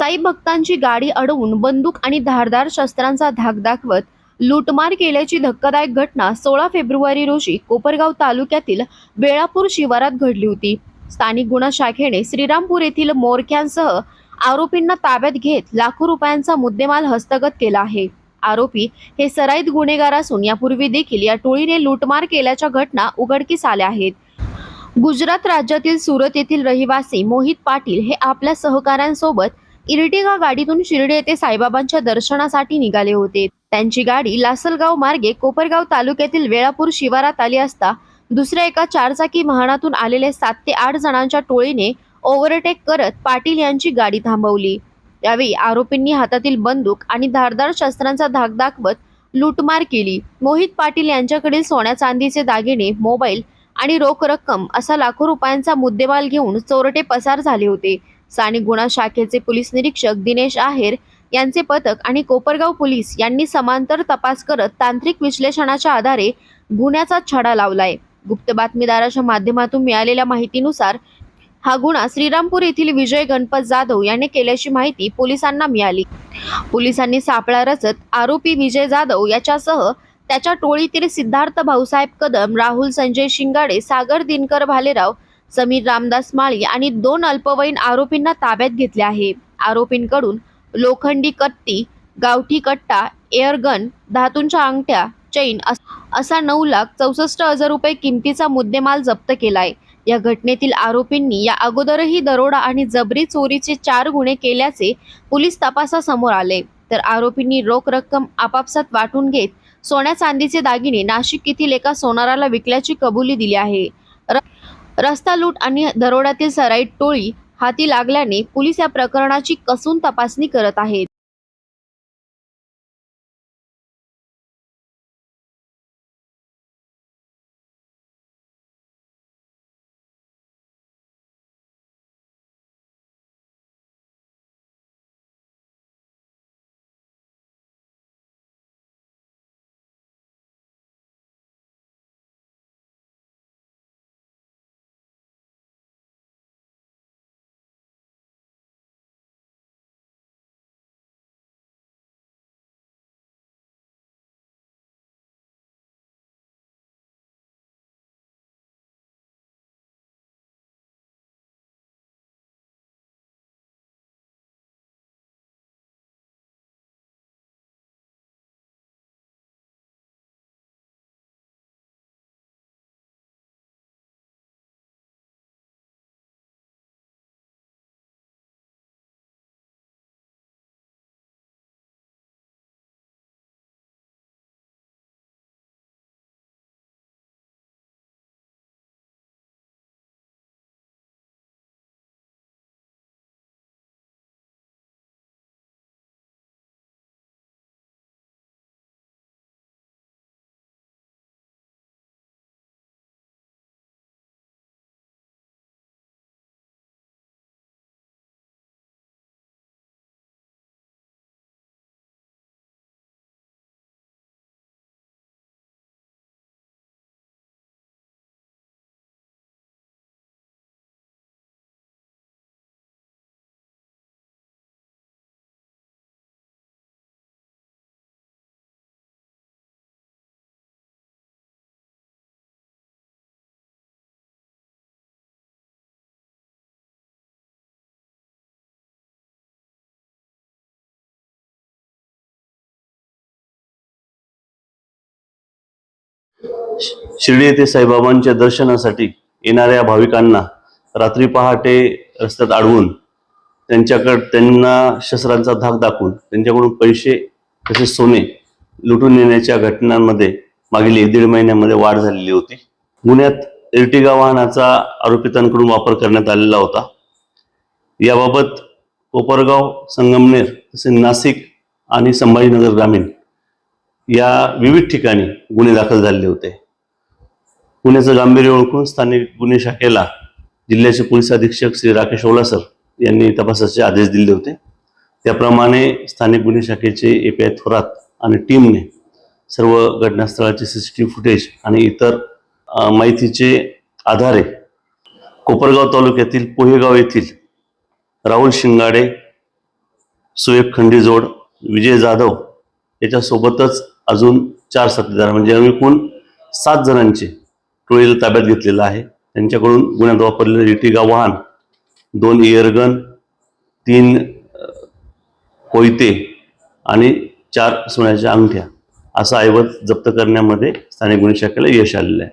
साई भक्तांची गाडी अडवून बंदूक आणि धारदार शस्त्रांचा धाक दाखवत लूटमार केल्याची धक्कादायक घटना सोळा फेब्रुवारी रोजी कोपरगाव तालुक्यातील बेळापूर शिवारात घडली होती. स्थानिक गुन्हा शाखेने श्रीरामपूर येथील मोरख्यांसह आरोपींना ताब्यात घेत लाखो रुपयांचा मुद्देमाल हस्तगत केला आहे. आरोपी हे सराईत गुन्हेगार असून यापूर्वी देखील या टोळीने लूटमार केल्याच्या घटना उघडकीस आल्या आहेत. गुजरात राज्यातील सुरत येथील रहिवासी मोहित पाटील हे आपल्या सहकाऱ्यांसोबत इर्टिगा गाडीतून शिर्डी येथे साईबाबांच्या दर्शनासाठी निघाले होते. त्यांची गाडी लासलगाव मार्गे कोपरगाव तालुक्यातील वेळापूर शिवारात आली असता दुसऱ्या एका चारचाकी वाहनातून आलेले सात ते आठ जणांच्या टोळीने ओव्हरटेक करत पाटील यांची गाडी थांबवली. यावेळी आरोपींनी हातातील बंदूक आणि धारदार शस्त्रांचा धाक दाखवत लूटमार केली. मोहित पाटील यांच्याकडील सोन्या चांदीचे दागिने मोबाईल आणि रोख रक्कम असा लाखो रुपयांचा मुद्देमाल घेऊन चोरटे पसार झाले होते. स्थानिक गुन्हा शाखेचे पोलीस निरीक्षक दिनेश आहेर यांचे पथक आणि कोपरगाव पोलीस यांनी समांतर तपास करत तांत्रिक विश्लेषणाच्या आधारे गुन्ह्याचा छडा लावलाय. गुप्त बातमीदाराच्या माध्यमातून मिळालेल्या माहितीनुसार हा गुन्हा श्रीरामपूर येथील विजय गणपत जाधव याने केल्याची माहिती पोलिसांना मिळाली. पोलिसांनी सापळा रचत आरोपी विजय जाधव याच्यासह त्याच्या टोळीतील सिद्धार्थ भाऊसाहेब कदम राहुल संजय शिंगाडे सागर दिनकर भालेराव समीर रामदास माळी आणि दोन अल्पवयीन आरोपींना ताब्यात घेतले आहे. आरोपींकडून लोखंडी कट्टी गावठी कट्टा एअरगन धातूंच्या अंगठ्या चैन अस- असा नऊ लाख चौसष्ट हजार रुपये किमतीचा मुद्देमाल जप्त केलाय. या घटनेतील आरोपींनी या अगोदरही दरोडा आणि जबरी चोरीचे चार गुन्हे केल्याचे पोलीस तपासासमोर आले. तर आरोपींनी रोख रक्कम आपापसात वाटून घेत सोन्या चांदीचे दागिने नाशिक येथील एका सोनाराला विकल्याची कबुली दिली आहे. रस्ता लूट आणि दरोड्यातील सराईत टोळी हाती लागल्याने पोलीस या प्रकरणाची कसून तपासणी करत आहेत. शिर्डी येथे साईबाबांच्या दर्शनासाठी येणाऱ्या भाविकांना रात्री पहाटे रस्त्यात अडवून त्यांच्याकडे त्यांना शस्त्रांचा धाक दाखवून त्यांच्याकडून पैसे तसेच सोने लुटून नेण्याच्या घटनांमध्ये मागील एक दीड महिन्यामध्ये वाढ झालेली होती. गुन्ह्यात इर्टिगा वाहनाचा आरोपितांकडून वापर करण्यात आलेला होता. याबाबत कोपरगाव संगमनेर तसेच नाशिक आणि संभाजीनगर ग्रामीण या विविध ठिकाणी गुन्हे दाखल झालेले होते. गुन्ह्याचं गांभीर्य ओळखून स्थानिक गुन्हे शाखेला जिल्ह्याचे पोलीस अधीक्षक श्री राकेश ओलासर यांनी तपासाचे आदेश दिले होते. त्याप्रमाणे स्थानिक गुन्हे शाखेचे ए पी आय थोरात आणि टीमने सर्व घटनास्थळाचे C C T V footage आणि इतर माहितीचे आधारे कोपरगाव तालुक्यातील पोहेगाव येथील राहुल शिंगाडे सुएब खंडीजोड विजय जाधव याच्यासोबतच अजून चार साथीदार म्हणजे आम्ही एकूण सात जणांचे टोळीला ताब्यात घेतलेलं आहे. त्यांच्याकडून गुन्ह्यात वापरलेलं इटिगा वाहन दोन इयरगन तीन कोयते आणि चार सोन्याच्या अंगठ्या असा ऐवज जप्त करण्यामध्ये स्थानिक गुन्हे शाखेला यश आलेलं आहे.